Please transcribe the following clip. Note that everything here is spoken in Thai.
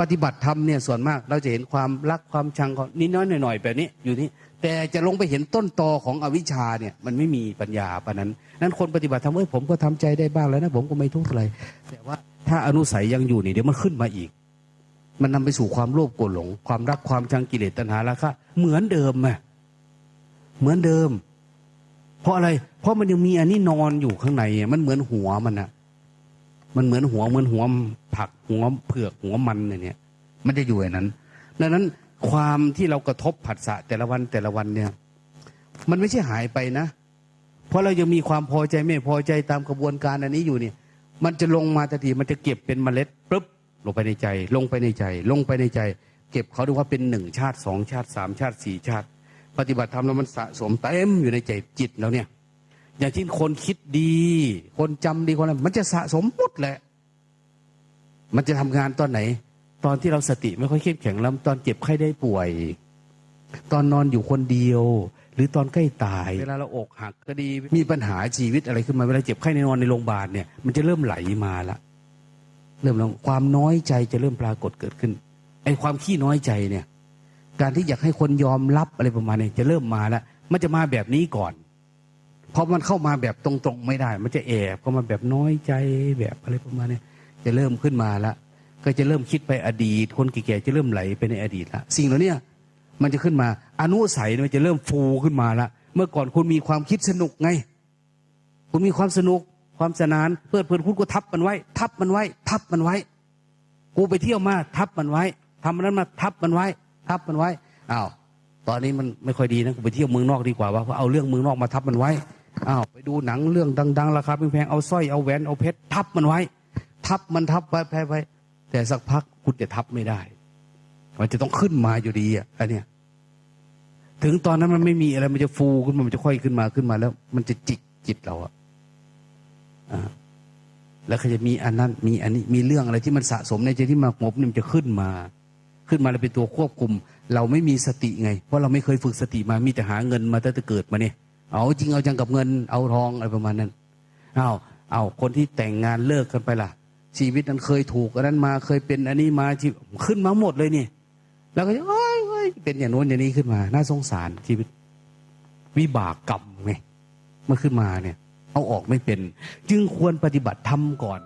ปฏิบัติธรรมเนี่ยส่วนมากเราจะเห็นความรักความชังของนิดน้อยหน่อยๆแบบนี้อยู่นี่แต่จะลงไปเห็นต้นตอของอวิชชาเนี่ยมันไม่มีปัญญาปานนั้น นั้นคนปฏิบัติธรรมเอ้ยผมก็ทำใจได้บ้างแล้วนะผมก็ไม่ทุกข์อะไรแต่ว่าถ้าอนุสัยยังอยู่นี่เดี๋ยวมันขึ้นมาอีก มันนำไปสู่ความโลภโกรธหลง ความรักความชังกิเลสตัณหาราคะเหมือนเดิมไหมเหมือนเดิม เพราะอะไร เพราะมันยังมีอันนี้นอนอยู่ข้างในอะมันเหมือนหัวมันอะ มันเหมือนหัวเหมือนหัวผักหัวเผือกหัวมันเนี่ย มันจะอยู่อย่างนั้น ดังนั้นความที่เรากระทบผัสสะแต่ละวันแต่ละวันเนี่ย มันไม่ใช่หายไปนะ เพราะเรายังมีความพอใจไม่พอใจตามกระบวนการอันนี้อยู่เนี่ย มันจะลงมาทันทีมันจะเก็บเป็นเมล็ดปุ๊บลงไปในใจ ลงไปในใจ ลงไปในใจ เก็บเขาดูว่าเป็นหนึ่งชาติสองชาติสามชาติสี่ชาติ ปฏิบัติธรรมแล้วมันสะสมเต็มอยู่ในใจจิตแล้วเนี่ย อย่างที่คนคิดดี คนจำดีคนอะไรมันจะสะสมหมดแหละ มันจะทำงานตอนไหน ตอนที่เราสติไม่ค่อยเข้มแข็งแล้วตอนเจ็บไข้ได้ป่วย ตอนนอนอยู่คนเดียว หรือตอนใกล้ตาย เวลาเราอกหักก็ดี มีปัญหาชีวิตอะไรขึ้นมาเวลาเจ็บไข้ในนอนในโรงพยาบาลเนี่ยมันจะเริ่มไหลมาละเริ่มแล้วความน้อยใจจะเริ่มปรากฏเกิดขึ้นไอ้ความขี้น้อยใจเนี่ย การที่อยากให้คนยอมรับอะไรประมาณนี้จะเริ่มมาแล้วมันจะมาแบบนี้ก่อน เพราะมันเข้ามาแบบตรงๆไม่ได้ มันจะแอบเข้ามาแบบน้อยใจแบบอะไรประมาณนี้จะเริ่มขึ้นมาละก็จะเริ่มคิดไปอดีต คนแก่ๆจะเริ่มไหลไปในอดีตละสิ่งเหล่านี้มันจะขึ้นมา อนุสัยมันจะเริ่มฟูขึ้นมาละเมื่อก่อนคุณมีความคิดสนุกไง คุณมีความสนุก ความสนานเพื่อเพื่อนคุณก็ทับมันไว้ ทับมันไว้ ทับมันไว้ กูไปเที่ยวมา ทับมันไว้ทำนั้นมาทับมันไว้ ทับมันไว้อ้าวตอนนี้มันไม่ค่อยดีนะกูไปเที่ยวเมืองนอกดีกว่าว่าเพราะเอาเรื่องเมืองนอกมาทับมันไว้ อ้าวไปดูหนังเรื่องดัง ๆ ราคาแพงๆเอาสร้อยเอาแหวนเอาเพชรทับมันไว้ ทับมันทับไว้ไว้ แต่สักพักคุณจะทับไม่ได้ มันจะต้องขึ้นมาอยู่ดีอะอันเนี้ยถึงตอนนั้นมันไม่มีอะไรมันจะฟูขึ้นมา มันจะค่อยขึ้นมาขึ้นมาแล้ว มันจะจิกจิตเราอะอ่าแล้วก็จะมีอันนั้น มีอันนี้มีเรื่องอะไรที่มันสะสมในใจที่มากงบเนี่ยมันจะขึ้นมา ขึ้นมาแล้วเป็นตัวควบคุม เราไม่มีสติไง เพราะเราไม่เคยฝึกสติมามีแต่หาเงินมาตั้งแต่เกิดมาเนี่ย เอาจริงเอาจังกับเงินเอาทองอะไรประมาณนั้นเอาเอาคนที่แต่งงานเลิกกันไปล่ะ ชีวิตนั้นเคยถูกอันนั้นมาเคยเป็นอันนี้มาที่ขึ้นมาหมดเลยเนี่ยแล้วก็จะโอ้ยโอ้ยเป็นอย่างโน้นอย่างนี้ขึ้นมา น่าสงสารชีวิต วิบากกรรมไงเมื่อขึ้นมาเนี่ย เอาออกไม่เป็น จึงควรปฏิบัติธรรมก่อน